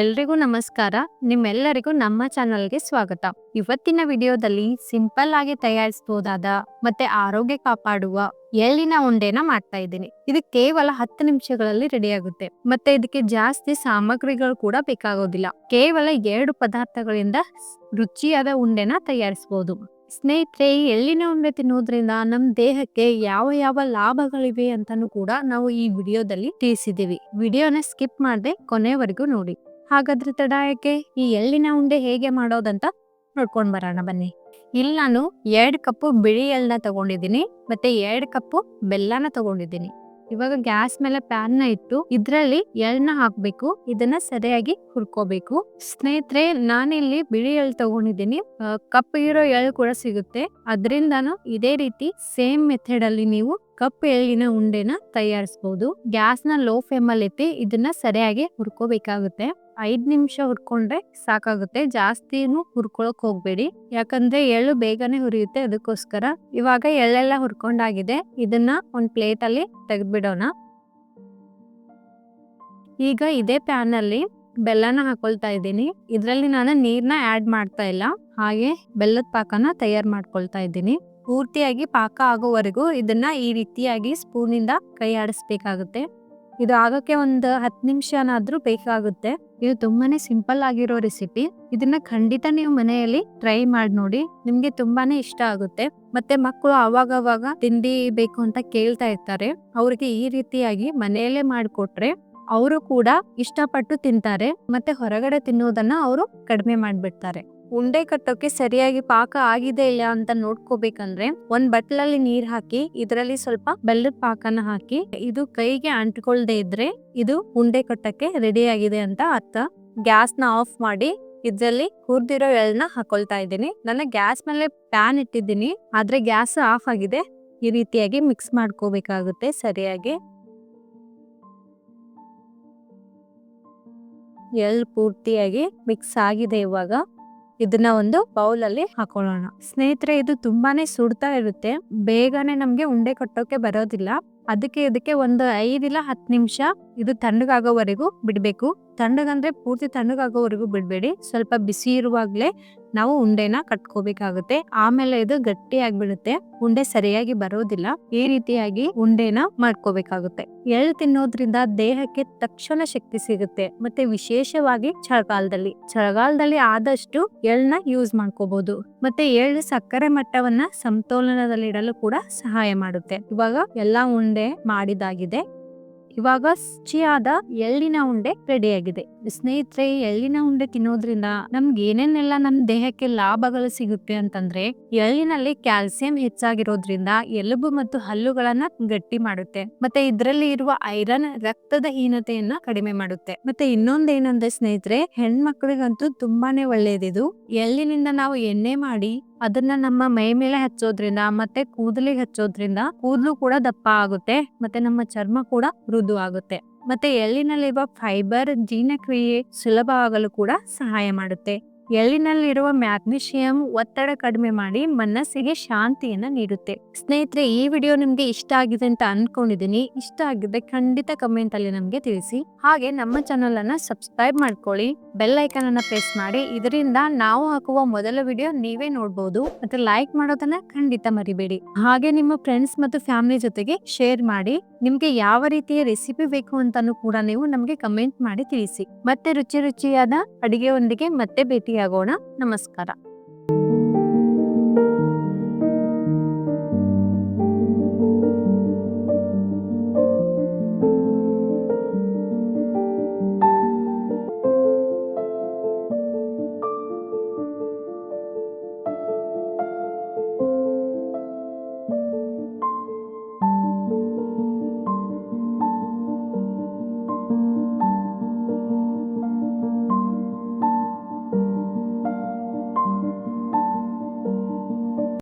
ಎಲ್ರಿಗೂ ನಮಸ್ಕಾರ. ನಿಮ್ಮೆಲ್ಲರಿಗೂ ನಮ್ಮ ಚಾನಲ್ಗೆ ಸ್ವಾಗತ. ಇವತ್ತಿನ ವಿಡಿಯೋದಲ್ಲಿ ಸಿಂಪಲ್ ಆಗಿ ತಯಾರಿಸಬಹುದಾದ ಮತ್ತೆ ಆರೋಗ್ಯ ಕಾಪಾಡುವ ಎಳ್ಳಿನ ಉಂಡೆನ ಮಾಡ್ತಾ ಇದ್ದೀನಿ. ಇದು ಕೇವಲ ಹತ್ತು ನಿಮಿಷಗಳಲ್ಲಿ ರೆಡಿ ಆಗುತ್ತೆ. ಮತ್ತೆ ಇದಕ್ಕೆ ಜಾಸ್ತಿ ಸಾಮಗ್ರಿಗಳು ಕೂಡ ಬೇಕಾಗೋದಿಲ್ಲ. ಕೇವಲ ಎರಡು ಪದಾರ್ಥಗಳಿಂದ ರುಚಿಯಾದ ಉಂಡೆನ ತಯಾರಿಸಬಹುದು ಸ್ನೇಹಿತರೆ ಎಳ್ಳಿನ ಉಂಡೆ ತಿನ್ನೋದ್ರಿಂದ ನಮ್ಮ ದೇಹಕ್ಕೆ ಯಾವ ಯಾವ ಲಾಭಗಳಿವೆ ಅಂತಾನು ಕೂಡ ನಾವು ಈ ವಿಡಿಯೋದಲ್ಲಿ ತಿಳಿಸಿದೀವಿ ವಿಡಿಯೋನ ಸ್ಕಿಪ್ ಮಾಡದೆ ಕೊನೆವರೆಗೂ ನೋಡಿ. ಹಾಗಾದ್ರೆ ತಡ ಯಾಕೆ? ಈ ಎಳ್ಳಿನ ಉಂಡೆ ಹೇಗೆ ಮಾಡೋದಂತ ನೋಡ್ಕೊಂಡು ಬರೋಣ ಬನ್ನಿ. ಇಲ್ಲಿ ನಾನು ಎರಡು ಕಪ್ಪು ಬಿಳಿ ಎಳ್ಳನ್ನ ತಗೊಂಡಿದ್ದೀನಿ, ಮತ್ತೆ ಎರಡು ಕಪ್ಪು ಬೆಲ್ಲನ ತಗೊಂಡಿದ್ದೀನಿ. ಇವಾಗ ಗ್ಯಾಸ್ ಮೇಲೆ ಪ್ಯಾನ್ನ ಇಟ್ಟು ಇದ್ರಲ್ಲಿ ಎಳ್ಳನ್ನ ಹಾಕ್ಬೇಕು, ಇದನ್ನ ಸರಿಯಾಗಿ ಹುರ್ಕೋಬೇಕು. ಸ್ನೇಹಿತರೆ, ನಾನಿಲ್ಲಿ ಬಿಳಿ ಎಳ್ಳು ತಗೊಂಡಿದ್ದೀನಿ. ಕಪ್ ಇರೋ ಎಳ್ಳು ಕೂಡ ಸಿಗುತ್ತೆ. ಅದ್ರಿಂದಾನು ಇದೇ ರೀತಿ ಸೇಮ್ ಮೆಥಡ್ ಅಲ್ಲಿ ನೀವು ಕಪ್ ಎಳ್ಳಿನ ಉಂಡೆನ ತಯಾರಿಸಬಹುದು ಗ್ಯಾಸ್ನ ಲೋ ಫ್ಲೇಮ್ ಅಲ್ಲಿ ಇಟ್ಟು ಇದನ್ನ ಸರಿಯಾಗಿ ಹುರ್ಕೋಬೇಕಾಗುತ್ತೆ. ಐದ್ ನಿಮಿಷ ಹುರ್ಕೊಂಡ್ರೆ ಸಾಕಾಗುತ್ತೆ. ಜಾಸ್ತಿನು ಹುರ್ಕೊಳಕ್ ಹೋಗ್ಬೇಡಿ. ಯಾಕಂದ್ರೆ ಎಳ್ಳು ಬೇಗನೆ ಹುರಿಯುತ್ತೆ, ಅದಕ್ಕೋಸ್ಕರ. ಇವಾಗ ಎಳ್ಳೆಲ್ಲ ಹುರ್ಕೊಂಡಾಗಿದೆ. ಇದನ್ನ ಒಂದ್ ಪ್ಲೇಟ್ ಅಲ್ಲಿ ತೆಗೆದ್ಬಿಡೋಣ. ಈಗ ಇದೇ ಪ್ಯಾನ್ ಅಲ್ಲಿ ಬೆಲ್ಲನ ಹಾಕೊಳ್ತಾ ಇದ್ದೀನಿ. ಇದರಲ್ಲಿ ನಾನು ನೀರ್ನ ಆಡ್ ಮಾಡ್ತಾ ಇಲ್ಲ. ಹಾಗೆ ಬೆಲ್ಲದ ಪಾಕನ ತಯಾರು ಮಾಡ್ಕೊಳ್ತಾ ಇದ್ದೀನಿ. ಪೂರ್ತಿಯಾಗಿ ಪಾಕ ಆಗೋವರೆಗೂ ಇದನ್ನ ಈ ರೀತಿಯಾಗಿ ಸ್ಪೂನಿಂದ ಕೈ ಆಡಿಸ್ಬೇಕಾಗುತ್ತೆ ಇದು ಆಗಕ್ಕೆ ಒಂದು ಹತ್ತು ನಿಮಿಷನಾದ್ರೂ ಬೇಕಾಗುತ್ತೆ. ಇದು ತುಂಬಾನೇ ಸಿಂಪಲ್ ಆಗಿರೋ ರೆಸಿಪಿ. ಇದನ್ನ ಖಂಡಿತ ನೀವು ಮನೆಯಲ್ಲಿ ಟ್ರೈ ಮಾಡಿ ನೋಡಿ. ನಿಮ್ಗೆ ತುಂಬಾನೇ ಇಷ್ಟ ಆಗುತ್ತೆ. ಮತ್ತೆ ಮಕ್ಕಳು ಅವಾಗ ಅವಾಗ ತಿಂಡಿ ಬೇಕು ಅಂತ ಕೇಳ್ತಾ ಇರ್ತಾರೆ. ಅವ್ರಿಗೆ ಈ ರೀತಿಯಾಗಿ ಮನೆಯಲ್ಲೇ ಮಾಡಿಕೊಟ್ರೆ ಅವರು ಕೂಡ ಇಷ್ಟಪಟ್ಟು ತಿಂತಾರೆ. ಮತ್ತೆ ಹೊರಗಡೆ ತಿನ್ನೋದನ್ನ ಅವರು ಕಡಿಮೆ ಮಾಡ್ಬಿಡ್ತಾರೆ. ಉಂಡೆ ಕಟ್ಟೋಕೆ ಸರಿಯಾಗಿ ಪಾಕ ಆಗಿದೆ ಇಲ್ಲ ಅಂತ ನೋಡ್ಕೋಬೇಕಂದ್ರೆ ಒಂದ್ ಬಟ್ಲಲ್ಲಿ ನೀರ್ ಹಾಕಿ, ಇದರಲ್ಲಿ ಸ್ವಲ್ಪ ಬೆಲ್ಲದ ಪಾಕನ ಹಾಕಿ, ಇದು ಕೈಗೆ ಅಂಟ್ಕೊಳ್ದೆ ಇದ್ರೆ ಇದು ಉಂಡೆ ಕಟ್ಟಕ್ಕೆ ರೆಡಿ ಆಗಿದೆ ಅಂತ ಅರ್ಥ. ಗ್ಯಾಸ್ನ ಆಫ್ ಮಾಡಿ, ಇದ್ರಲ್ಲಿ ಹುರಿದಿರೋ ಎಳ್ನ ಹಾಕೊಳ್ತಾ ಇದ್ದೀನಿ. ನನ್ನ ಗ್ಯಾಸ್ ಮೇಲೆ ಪ್ಯಾನ್ ಇಟ್ಟಿದ್ದೀನಿ, ಆದ್ರೆ ಗ್ಯಾಸ್ ಆಫ್ ಆಗಿದೆ. ಈ ರೀತಿಯಾಗಿ ಮಿಕ್ಸ್ ಮಾಡ್ಕೋಬೇಕಾಗುತ್ತೆ ಸರಿಯಾಗಿ. ಎಳ್ ಪೂರ್ತಿಯಾಗಿ ಮಿಕ್ಸ್ ಆಗಿದೆ ಇವಾಗ. ಇದನ್ನ ಒಂದು ಬೌಲ್ ಅಲ್ಲಿ ಹಾಕೊಳ್ಳೋಣ. ಸ್ನೇಹಿತರೆ, ಇದು ತುಂಬಾನೇ ಸುಡ್ತಾ ಇರುತ್ತೆ. ಬೇಗನೆ ನಮ್ಗೆ ಉಂಡೆ ಕಟ್ಟೋಕೆ ಬರೋದಿಲ್ಲ. ಅದಕ್ಕೆ ಇದಕ್ಕೆ ಒಂದು ಐದಿಲ್ಲ ಹತ್ತು ನಿಮಿಷ ಇದು ತಣ್ಣಗಾಗೋವರೆಗೂ ಬಿಡ್ಬೇಕು. ತಣ್ಣಗಂದ್ರೆ ಪೂರ್ತಿ ತಣ್ಣಗಾಗೋವರೆಗೂ ಬಿಡಬೇಡಿ. ಸ್ವಲ್ಪ ಬಿಸಿ ಇರುವಾಗಲೇ ನಾವು ಉಂಡೆನ ಕಟ್ಕೋಬೇಕಾಗುತ್ತೆ. ಆಮೇಲೆ ಇದು ಗಟ್ಟಿ ಆಗ್ಬಿಡುತ್ತೆ ಉಂಡೆ ಸರಿಯಾಗಿ ಬರೋದಿಲ್ಲ. ಈ ರೀತಿಯಾಗಿ ಉಂಡೆನ ಮಾಡ್ಕೋಬೇಕಾಗುತ್ತೆ. ಎಳ್ಳು ತಿನ್ನೋದ್ರಿಂದ ದೇಹಕ್ಕೆ ತಕ್ಷಣ ಶಕ್ತಿ ಸಿಗುತ್ತೆ. ಮತ್ತೆ ವಿಶೇಷವಾಗಿ ಚಳಿಗಾಲದಲ್ಲಿ. ಚಳಿಗಾಲದಲ್ಲಿ ಆದಷ್ಟು ಎಳ್ಳನ್ನ ಯೂಸ್ ಮಾಡ್ಕೋಬಹುದು ಮತ್ತೆ ಎಳ್ಳು ಸಕ್ಕರೆ ಮಟ್ಟವನ್ನ ಸಮತೋಲನದಲ್ಲಿಡಲು ಕೂಡ ಸಹಾಯ ಮಾಡುತ್ತೆ. ಇವಾಗ ಎಲ್ಲಾ ಉಂಡೆ ಮಾಡಿದಾಗಿದೆ. ಇವಾಗ ರುಚಿಯಾದ ಎಳ್ಳಿನ ಉಂಡೆ ರೆಡಿ ಆಗಿದೆ ಸ್ನೇಹಿತರೆ, ಎಳ್ಳಿನ ಉಂಡೆ ತಿನ್ನೋದ್ರಿಂದ ನಮ್ಗೆ ಏನೇನೆಲ್ಲ ನಮ್ ದೇಹಕ್ಕೆ ಲಾಭಗಳು ಸಿಗುತ್ತೆ ಅಂತಂದ್ರೆ, ಎಳ್ಳಿನಲ್ಲಿ ಕ್ಯಾಲ್ಸಿಯಂ ಹೆಚ್ಚಾಗಿರೋದ್ರಿಂದ ಎಲುಬು ಮತ್ತು ಹಲ್ಲುಗಳನ್ನ ಗಟ್ಟಿ ಮಾಡುತ್ತೆ. ಮತ್ತೆ ಇದರಲ್ಲಿ ಇರುವ ಐರನ್ ರಕ್ತದ ಹೀನತೆಯನ್ನ ಕಡಿಮೆ ಮಾಡುತ್ತೆ. ಮತ್ತೆ ಇನ್ನೊಂದೇನಂದ್ರೆ ಸ್ನೇಹಿತರೆ, ಹೆಣ್ಮಕ್ಳಿಗಂತೂ ತುಂಬಾನೇ ಒಳ್ಳೇದಿದು ಎಳ್ಳಿನಿಂದ ನಾವು ಎಣ್ಣೆ ಮಾಡಿ ಅದನ್ನ ನಮ್ಮ ಮೈ ಮೇಲೆ ಹಚ್ಚೋದ್ರಿಂದ, ಮತ್ತೆ ಕೂದಲಿಗೆ ಹಚ್ಚೋದ್ರಿಂದ ಕೂದಲು ಕೂಡ ದಪ್ಪ ಆಗುತ್ತೆ, ಮತ್ತೆ ನಮ್ಮ ಚರ್ಮ ಕೂಡ ಮೃದು ಆಗುತ್ತೆ. ಮತ್ತೆ ಎಳ್ಳಿನಲ್ಲಿರುವ ಫೈಬರ್ ಜೀರ್ಣಕ್ರಿಯೆ ಸುಲಭ ಆಗಲು ಕೂಡ ಸಹಾಯ ಮಾಡುತ್ತೆ. ಎಳ್ಳಿನಲ್ಲಿರುವ ಮ್ಯಾಗ್ನೀಷಿಯಂ ಒತ್ತಡ ಕಡಿಮೆ ಮಾಡಿ ಮನಸ್ಸಿಗೆ ಶಾಂತಿಯನ್ನ ನೀಡುತ್ತೆ. ಸ್ನೇಹಿತರೆ, ಈ ವಿಡಿಯೋ ನಿಮ್ಗೆ ಇಷ್ಟ ಆಗಿದೆ ಅಂತ ಅನ್ಕೊಂಡಿದೀನಿ ಇಷ್ಟ ಆಗಿದ್ರೆ ಖಂಡಿತ ಕಮೆಂಟ್ ಅಲ್ಲಿ ನಮ್ಗೆ ತಿಳಿಸಿ. ಹಾಗೆ ನಮ್ಮ ಚಾನಲ್ ಅನ್ನ ಸಬ್ಸ್ಕ್ರೈಬ್ ಮಾಡ್ಕೊಳ್ಳಿ. ಬೆಲ್ ಐಕನ್ ಅನ್ನ ಪ್ರೆಸ್ ಮಾಡಿ. ಇದರಿಂದ ನಾವು ಹಾಕುವ ಮೊದಲ ವಿಡಿಯೋ ನೀವೇ ನೋಡಬಹುದು ಮತ್ತೆ ಲೈಕ್ ಮಾಡೋದನ್ನ ಖಂಡಿತ ಮರಿಬೇಡಿ. ಹಾಗೆ ನಿಮ್ಮ ಫ್ರೆಂಡ್ಸ್ ಮತ್ತು ಫ್ಯಾಮಿಲಿ ಜೊತೆಗೆ ಶೇರ್ ಮಾಡಿ. ನಿಮ್ಗೆ ಯಾವ ರೀತಿಯ ರೆಸಿಪಿ ಬೇಕು ಅಂತಾನು ಕೂಡ ನೀವು ನಮ್ಗೆ ಕಮೆಂಟ್ ಮಾಡಿ ತಿಳಿಸಿ. ಮತ್ತೆ ರುಚಿ ರುಚಿಯಾದ ಅಡಿಗೆಯೊಂದಿಗೆ ಮತ್ತೆ ಭೇಟಿಯಾಗೋಣ ನಮಸ್ಕಾರ.